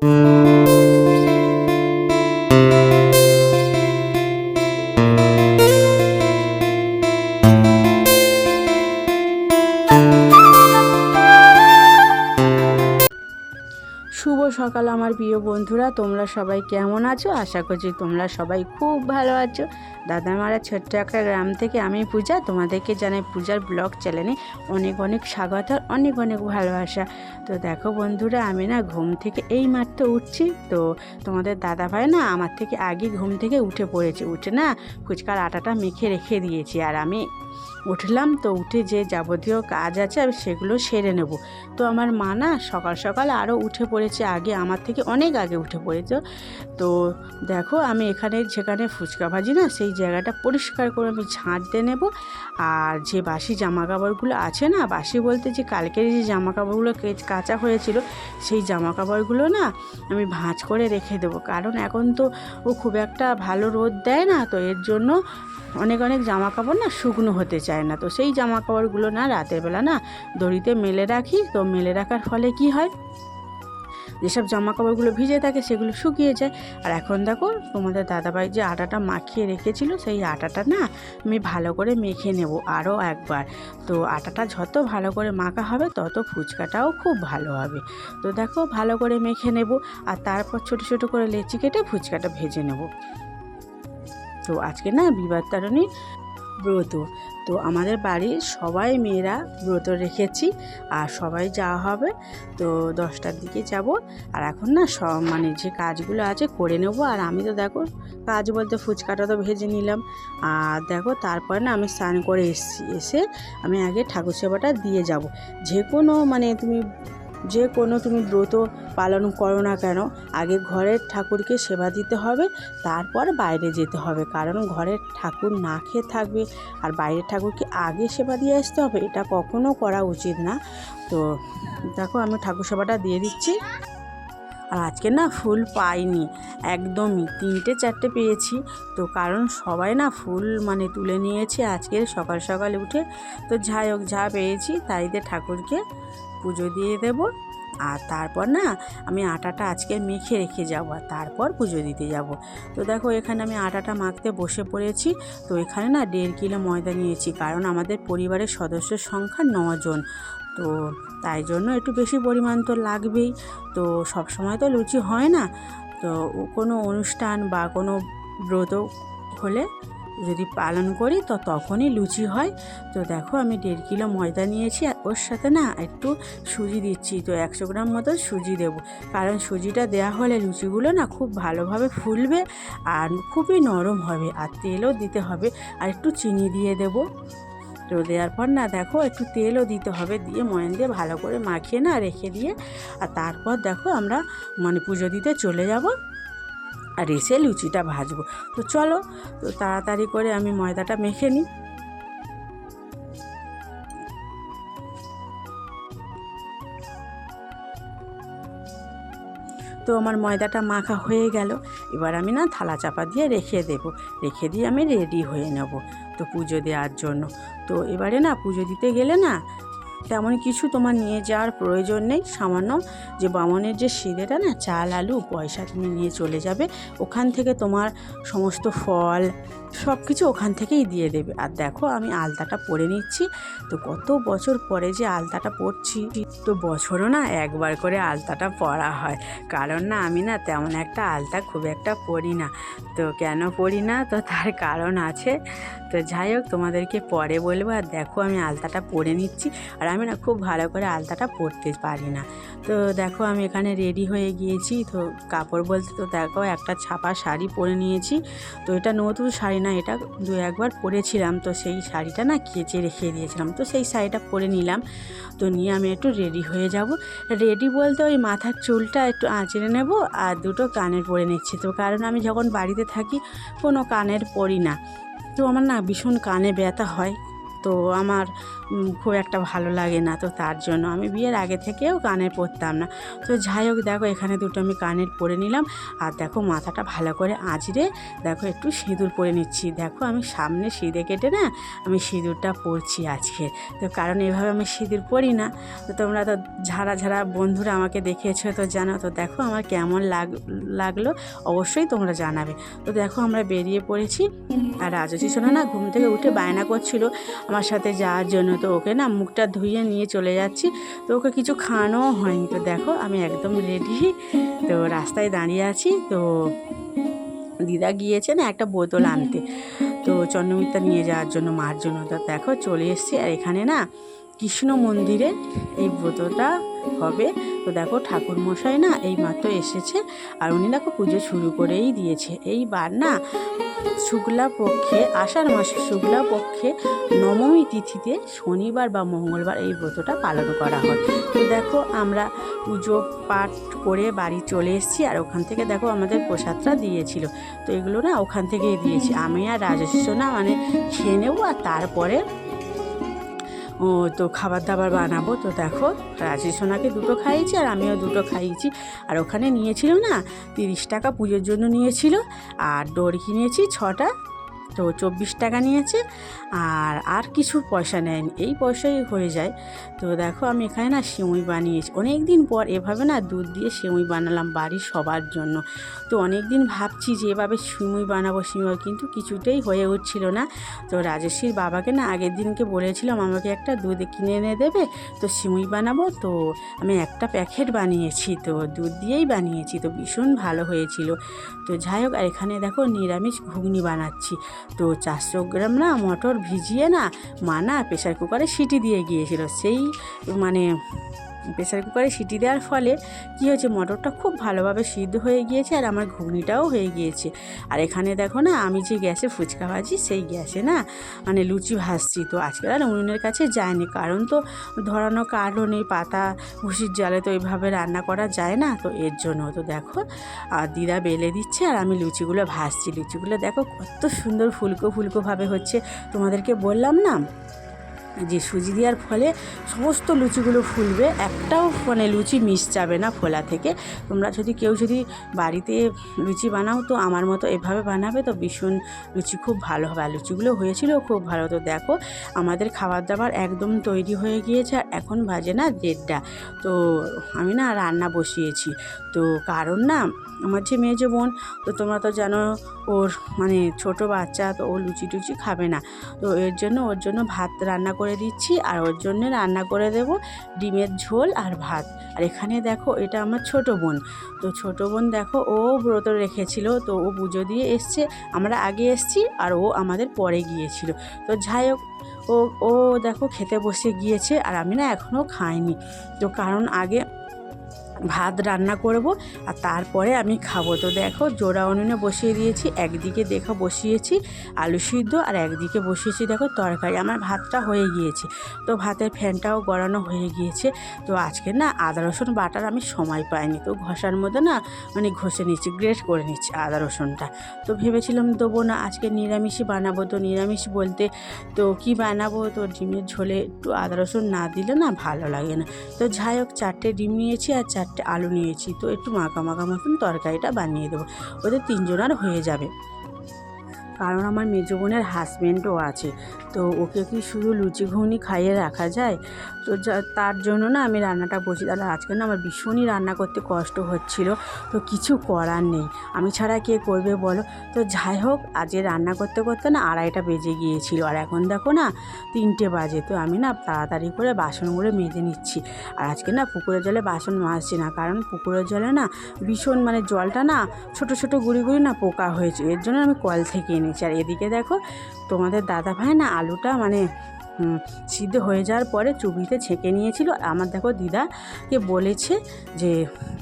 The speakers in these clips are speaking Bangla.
Música আমার প্রিয় বন্ধুরা, তোমরা সবাই কেমন আছো? আশা করছি তোমরা সবাই খুব ভালো আছো। দাদামারা ছোট্ট একটা গ্রাম থেকে আমি পূজা, তোমাদেরকে জানাই পূজার ব্লগ চ্যানেলে অনেক অনেক স্বাগত অনেক অনেক ভালোবাসা। তো দেখো বন্ধুরা, আমি না ঘুম থেকে এই মাত্র উঠছি। তো তোমাদের দাদা ভাই না আমার থেকে আগে ঘুম থেকে উঠে পড়েছে। উঠে না ফুচকার আটাটা মেখে রেখে দিয়েছি আর আমি উঠলাম তো উঠে যে যাবতীয় কাজ আছে আমি সেগুলো সেরে নেব। তো আমার মা না সকাল সকাল আরও উঠে পড়েছে আগে, আমার থেকে অনেক আগে উঠে পড়েছে। তো দেখো আমি এখানে যেখানে ফুচকা ভাজি না সেই জায়গাটা পরিষ্কার করে আমি ঝাঁট দিয়ে নেব। আর যে বাসি জামা কাপড়গুলো আছে না, বাসি বলতে যে কালকের যে জামা কাপড়গুলো কাচা হয়েছিল, সেই জামা কাপড়গুলো না আমি ভাঁজ করে রেখে দেবো। কারণ এখন তো ও খুব একটা ভালো রোদ দেয় না, তো এর জন্য অনেক অনেক জামা কাপড় না শুকনো হতে চায় না। তো সেই জামা কাপড়গুলো না রাতের বেলা না দড়িতে মেলে রাখি। তো মেলে রাখার ফলে কি হয়? যেসব জামা কাপড়গুলো ভিজে থাকে সেগুলো শুকিয়ে যায়। আর এখন দেখো, তোমাদের দাদাভাই যে আটাটা মাখিয়ে রেখেছিল, সেই আটাটা না আমি ভালো করে মেখে নেব আরও একবার। তো আটাটা যত ভালো করে মাখা হবে, তত ফুচকাটাও খুব ভালো হবে। তো দেখো, ভালো করে মেখে নেব আর তারপর ছোট ছোট করে লেচি কেটে ফুচকাটা ভেজে নেব। তো আজকে না বিবাদ তারণী ব্রত। তো আমাদের বাড়ির সবাই মেয়েরা ব্রত রেখেছি আর সবাই যাওয়া হবে। তো দশটার দিকে যাব। আর এখন না সব মানে যে কাজগুলো আছে করে নেব। আর আমি তো দেখো কাজ বলতে ফুচকাটা তো ভেজে নিলাম। আর দেখো তারপরে না আমি স্নান করে এসেছি। এসে আমি আগে ঠাকুর সেবাটা দিয়ে যাব। যে কোনো মানে তুমি যে কোনো তুমি ব্রত পালন করো না কেন, আগে ঘরের ঠাকুরকে সেবা দিতে হবে, তারপর বাইরে যেতে হবে। কারণ ঘরের ঠাকুর না খেয়ে থাকবে আর বাইরের ঠাকুরকে আগে সেবা দিয়ে আসতে হবে, এটা কখনো করা উচিত না। তো দেখো, আমি ঠাকুর সেবাটা দিয়ে দিচ্ছি। আর আজকে না ফুল পাইনি। একদমই তিনটে চারটে পেয়েছি। তো কারণ সবাই না ফুল মানে তুলে নিয়েছে আজকে সকাল সকাল উঠে। তো যাই হোক, যা পেয়েছি তাই দিয়ে ঠাকুরকে পুজো দিয়ে দেব। আর তারপর না আমি আটাটা আজকে মেখে রেখে যাব আর তারপর পুজো দিতে যাব। তো দেখো এখানে আমি আটাটা মাখতে বসে পড়েছি। তো এখানে না দেড় কিলো ময়দা নিয়েছি। কারণ আমাদের পরিবারের সদস্যের সংখ্যা নজন। তো তাই জন্য একটু বেশি পরিমাণ তো লাগবেই। তো সব সময় তো লুচি হয় না। তো কোনো অনুষ্ঠান বা কোনো ব্রত হলে যদি পালন করি তো তখনই লুচি হয়। তো দেখো আমি দেড় কিলো ময়দা নিয়েছি, আর ওর সাথে না একটু সুজি দিচ্ছি। তো একশো গ্রাম মতো সুজি দেবো। কারণ সুজিটা দেওয়া হলে লুচিগুলো না খুব ভালোভাবে ফুলবে আর খুবই নরম হবে, আর তেলও দিতে হবে। আর একটু চিনি দিয়ে দেবো। তো দেওয়ার পর না দেখো একটু তেলও দিতে হবে, দিয়ে ময়ন দিয়ে ভালো করে মাখিয়ে না রেখে দিয়ে, আর তারপর দেখো আমরা মানে পুজো দিতে চলে যাব, আর এসে লুচিটা ভাজবো। তো চলো, তো তাড়াতাড়ি করে আমি ময়দাটা মেখে নিই। তো আমার ময়দাটা মাখা হয়ে গেল। এবার আমি না থালা চাপা দিয়ে রেখে দেব। রেখে দিয়ে আমি রেডি হয়ে নেব। তো পুজো দেওয়ার জন্য। তো এবারে না পুজো দিতে গেলে না তেমন কিছু তোমার নিয়ে যাওয়ার প্রয়োজন নেই। সামান্য যে বামনের যে সিঁড়েটা না, চাল, আলু পয়সা তুমি নিয়ে চলে যাবে। ওখান থেকে তোমার সমস্ত ফল সব কিছু ওখান থেকেই দিয়ে দেবে। আর দেখো, আমি আলতাটা পরে নিচ্ছি। তো কত বছর পরে যে আলতাটা পরছি, তো বছরও না একবার করে আলতাটা পরা হয়। কারণ না, আমি না তেমন একটা আলতা খুব একটা পরি না। তো কেন পরি না? তো তার কারণ আছে। তো যাই হোক, তোমাদেরকে পরে বলব। আর দেখো, আমি আলতাটা পরে নিচ্ছি। আর আমি না খুব ভালো করে আলতাটা পরতে পারি না। তো দেখো, আমি এখানে রেডি হয়ে গিয়েছি। তো কাপড় বলতে তো দেখো, একটা ছাপা শাড়ি পরে নিয়েছি। তো এটা নতুন শাড়ি না, এটা দু একবার পরেছিলাম। তো সেই শাড়িটা না কেচে রেখে দিয়েছিলাম। তো সেই শাড়িটা পরে নিলাম। তো নিয়ে আমি একটু রেডি হয়ে যাব। রেডি বলতে ওই মাথার চুলটা একটু আঁচড়ে নেব আর দুটো কানের পরে নিচ্ছি। তো কারণ আমি যখন বাড়িতে থাকি, কোনো কানের পরি না। তো আমার না ভীষণ কানে ব্যথা হয় তো আমার খুব একটা ভালো লাগে না তো তার জন্য। আমি বিয়ের আগে থেকেও কানের পরতাম না। তো যাই হোক, দেখো এখানে দুটো আমি কানের পরে নিলাম। আর দেখো মাথাটা ভালো করে আঁচড়ে দেখো একটু সিঁদুর পরে নিচ্ছি। দেখো আমি সামনে সিঁদে কেটে না আমি সিঁদুরটা পরছি আজকে। তো কারণ এভাবে আমি সিঁদুর পরি না। তো তোমরা তো যারা যারা বন্ধুরা আমাকে দেখেছ তো জানো। তো দেখো আমার কেমন লাগ, লাগল অবশ্যই তোমরা জানাবে। তো দেখো আমরা বেরিয়ে পড়েছি। আর রাজস্বী সোনা না, ঘুম থেকে উঠে বায়না করছিল। আমার সাথে যাওয়ার জন্য। তো ওকে না মুখটা ধুইয়ে নিয়ে চলে যাচ্ছি। তো ওকে কিছু খাওয়ানোও হয়নি। তো দেখো আমি একদম রেডি তো রাস্তায় দাঁড়িয়ে আছি। তো দিদা গিয়েছে না একটা বোতল আনতে। তো চন্দ্রমিত্রা নিয়ে যাওয়ার জন্য, মার জন্য। তো দেখো চলে এসছি। আর এখানে না কৃষ্ণ মন্দিরে এই ব্রতটা হবে। তো দেখো ঠাকুর মশাই না এই মাত্র এসেছে। আর উনি দেখো পুজো শুরু করেই দিয়েছে। এইবার না শুক্লা পক্ষে, আষাঢ় মাসে শুক্লা পক্ষে নবমী তিথিতে শনিবার বা মঙ্গলবার এই ব্রতটা পালন করা হয়। তো দেখো, আমরা পুজো পাঠ করে বাড়ি চলে এসেছি আর ওখান থেকে দেখো আমাদের প্রসাদটা দিয়েছিল। তো এগুলো না ওখান থেকেই দিয়েছি। আমি আর রাজস্ব না মানে খেয়ে নেব আর তারপরে তো খাবার দাবার বানাবো। তো দেখো রাজি সোনাকে দুটো খাইয়েছি আর আমিও দুটো খাইয়েছি। আর ওখানে নিয়েছিল না, তিরিশ টাকা পুজোর জন্য নিয়েছিল। আর ডোর কিনেছি, ছটা। তো চব্বিশ টাকা নিয়েছে আর আর কিছু পয়সা নেয়নি এই পয়সাই হয়ে যায়। তো দেখো আমি এখানে না সিমুই বানিয়েছি। অনেক দিন পর এভাবে না দুধ দিয়ে সিমুই বানালাম বাড়ির সবার জন্য। তো অনেক দিন ভাবছি যে এভাবে সিমুই বানাবো, সিমুই কিন্তু কিছুতেই হয়ে উঠছিল না। তো রাজস্বীর বাবাকে না আগের দিনকে বলেছিলাম, আমাকে একটা দুধ কিনে এনে দেবে, তো সিমুই বানাবো। তো আমি একটা প্যাকেট বানিয়েছি, তো দুধ দিয়েই বানিয়েছি। তো ভীষণ ভালো হয়েছিল। তো যাই হোক, আর এখানে দেখো নিরামিষ ঘুগনি বানাচ্ছি। তো চারশো গ্রাম না মটর ভিজিয়ে না মা না প্রেশার কুকারে সিটি দিয়ে গিয়েছিল। সেই মানে প্রেশার কুকারে সিটি দেওয়ার ফলে কী হয়েছে, মটরটা খুব ভালোভাবে সিদ্ধ হয়ে গিয়েছে আর আমার ঘুগনিটাও হয়ে গিয়েছে। আর এখানে দেখো না, আমি যে গ্যাসে ফুচকা ভাজি, সেই গ্যাসে না মানে লুচি ভাজছি। তো আজকাল আর উনুনের কাছে যায়নি, কারণ তো ধরানো কাঠও নেই, পাতা ভুসির জালে তো এইভাবে রান্না করা যায় না, তো এর জন্য। তো দেখো, আর দিদা বেলে দিচ্ছে আর আমি লুচিগুলো ভাজছি। লুচিগুলো দেখো কত সুন্দর ফুলকো ফুলকোভাবে হচ্ছে। তোমাদেরকে বললাম না যে সুজি দেওয়ার ফলে সমস্ত লুচিগুলো ফুলবে। একটাও মানে লুচি মিস যাবে না ফোলা থেকে। তোমরা যদি কেউ যদি বাড়িতে লুচি বানাও, তো আমার মতো এভাবে বানাবে তো ভীষণ লুচি খুব ভালো হবে। আর লুচিগুলো হয়েছিল খুব ভালো। তো দেখো, আমাদের খাবার দাবার একদম তৈরি হয়ে গিয়েছে আর এখন বাজে না দেড়টা। তো আমি না রান্না বসিয়েছি। তো কারণ না, আমার যে মেয়ে যে বোন, তো তোমরা তো জানো ওর মানে ছোট বাচ্চা, তো ও লুচি টুচি খাবে না। তো এর জন্য, ওর জন্য ভাত রান্না করে দিচ্ছি আর ওর জন্য রান্না করে দেব ডিমের ঝোল আর ভাত। আর এখানে দেখো এটা আমার ছোট বোন। তো ছোট বোন দেখো ও ব্রত রেখেছিল, তো ও পুজো দিয়ে এসছে। আমরা আগে এসছি আর ও আমাদের পরে গিয়েছিল। তো যাই হোক, ও ও দেখো খেতে বসে গিয়েছে আর আমি না এখনও খাইনি। তো কারণ আগে ভাত রান্না করব আর তারপরে আমি খাব। তো দেখো, জোড়া উনুনে বসিয়ে দিয়েছি, একদিকে দেখো বসিয়েছি আলু সিদ্ধ আর একদিকে বসিয়েছি দেখো তরকারি। আমার ভাতটা হয়ে গিয়েছে, তো ভাতের ফ্যানটাও গড়ানো হয়ে গিয়েছে। তো আজকে না আদা, রসুন, বাটার আমি সময় পাইনি, তো ঘষার মধ্যে না মানে ঘষে নিচ্ছি গ্রেট করে নিচ্ছি আদা, রসুনটা। তো ভেবেছিলাম দেবো না, আজকে নিরামিষই বানাবো। তো নিরামিষ বলতে তো কি বানাবো? তো ডিমের ঝোলে একটু আদা, রসুন না দিলে না ভালো লাগে না। তো যাই হোক, চারটে ডিম নিয়েছি আর চারটে আলু নিয়েছি তো একটু মাখা মাখা মতন তরকারিটা বানিয়ে দেবো। ওদের তিনজনার হয়ে যাবে। কারণ আমার মেজো বোনের হাজব্যান্ডও আছে। তো ওকে কি শুধু লুচি ঘুগনি খাইয়ে রাখা যায়? তো তার জন্য না আমি রান্নাটা বসি। তাহলে আজকে না আমার ভীষণই রান্না করতে কষ্ট হচ্ছিল। তো কিছু করার নেই। আমি ছাড়া কে করবে বলো? তো যাই হোক, আজকে রান্না করতে করতে না আড়াইটা বেজে গিয়েছিল। আর এখন দেখো না, তিনটে বাজে। তো আমি না তাড়াতাড়ি করে বাসনগুলো মেজে নিচ্ছি। আর আজকে না পুকুরের জলে বাসন মাজছি না। কারণ পুকুরের জলে না ভীষণ মানে জলটা না ছোট ছোট, গুড়ি গুড়ি না পোকা হয়েছে। এর জন্য আমি কল থেকে এনেছি আর এদিকে দেখো, তোমাদের দাদা ভাই না আলুটা মানে সিদ্ধ হয়ে যাওয়ার পরে চুবিতে ছেঁকে নিয়েছিল। আর আমার দেখো দিদাকে বলেছে যে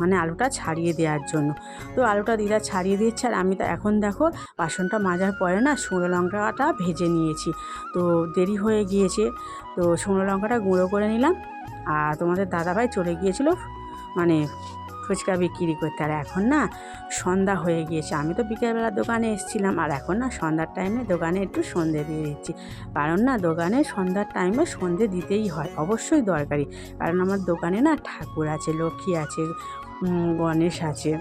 মানে আলুটা ছাড়িয়ে দেওয়ার জন্য। তো আলুটা দিদা ছাড়িয়ে দিচ্ছে, আর আমি তো এখন দেখো বাসনটা মাজার পরে না শুকনো লঙ্কাটা ভেজে নিয়েছি। তো দেরি হয়ে গিয়েছে, তো শুকনো লঙ্কাটা গুঁড়ো করে নিলাম। আর তোমাদের দাদাভাই চলে গিয়েছিল মানে ফুচকা বিক্রি করতে। আর এখন না সন্ধ্যা হয়ে গিয়েছে। আমি তো বিকেলবেলা দোকানে এসেছিলাম। আর এখন না সন্ধ্যার টাইমে দোকানে একটু সন্ধে দিয়ে দিচ্ছি। কারণ না দোকানে সন্ধ্যার টাইমে সন্ধে দিতেই হয়। অবশ্যই দরকারি। কারণ আমার দোকানে না ঠাকুর আছে, লক্ষ্মী আছে গণেশ আছে।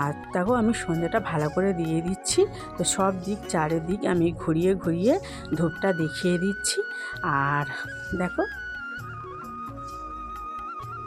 আর দেখো আমি সন্ধ্যাটা ভালো করে দিয়ে দিচ্ছি। তো সব দিক চারিদিক আমি ঘুরিয়ে ঘুরিয়ে ধূপটা দেখিয়ে দিচ্ছি। আর দেখো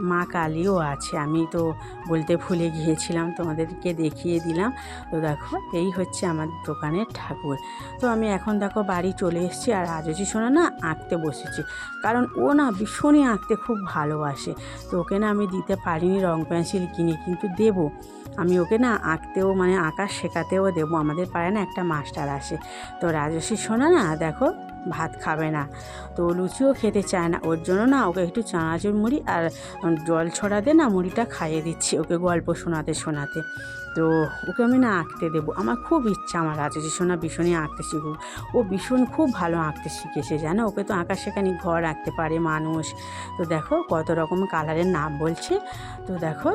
মা কালীও আছে। আমি তো বলতে ভুলে গিয়েছিলাম, তোমাদেরকে দেখিয়ে দিলাম। তো দেখো, এই হচ্ছে আমার দোকানের ঠাকুর। তো আমি এখন দেখো বাড়ি চলে এসেছি আর আজজি শোনা না আঁকতে বসেছি। কারণ ও না ভীষণই আঁকতে খুব ভালোবাসে। তো ওকে না আমি দিতে পারিনি, রং পেন্সিল কিনে কিন্তু দেবো। আমি ওকে না আঁকতেও মানে আঁকা শেখাতেও দেবো। আমাদের পাড়ায় না একটা মাস্টার আসে। তো রাজস্বী শোনা না, দেখো ভাত খাবে না। তো লুচিও খেতে চায় না। ওর জন্য না ওকে একটু চানাচুর মুড়ি আর জল ছড়াতে না, মুড়িটা খাইয়ে দিচ্ছি ওকে গল্প শোনাতে শোনাতে। তো ওকে আমি না আঁকতে দেবো। আমার খুব ইচ্ছা আমার রাজস্বী সোনা ভীষণই আঁকতে শিখুক। ও ভীষণ খুব ভালো আঁকতে শিখেছে, জানো? ওকে তো আঁকা শেখানি ঘর আঁকতে পারে মানুষ। তো দেখো কত রকম কালারের নাম বলছে। তো দেখো,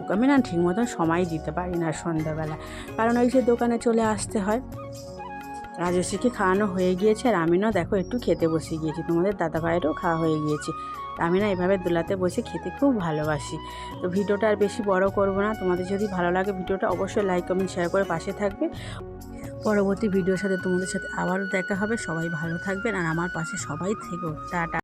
ওকে আমি না ঠিক মতন সময় দিতে পারি না সন্ধ্যাবেলা। কারণ ওই যে দোকানে চলে আসতে হয়। রাজস্বীকে খাওয়ানো হয়ে গিয়েছে। আর আমি না দেখো একটু খেতে বসে গিয়েছি। তোমাদের দাদা ভাইয়েরও খাওয়া হয়ে গিয়েছে। আমি না এভাবে দোলাতে বসে খেতে খুব ভালোবাসি। তো ভিডিওটা আর বেশি বড় করব না। তোমাদের যদি ভালো লাগে ভিডিওটা অবশ্যই লাইক কমেন্ট শেয়ার করে পাশে থাকবে। পরবর্তী ভিডিওর সাথে তোমাদের সাথে আবারও দেখা হবে। সবাই ভালো থাকবেন। আর আমার পাশে সবাই থেকো। টাটা।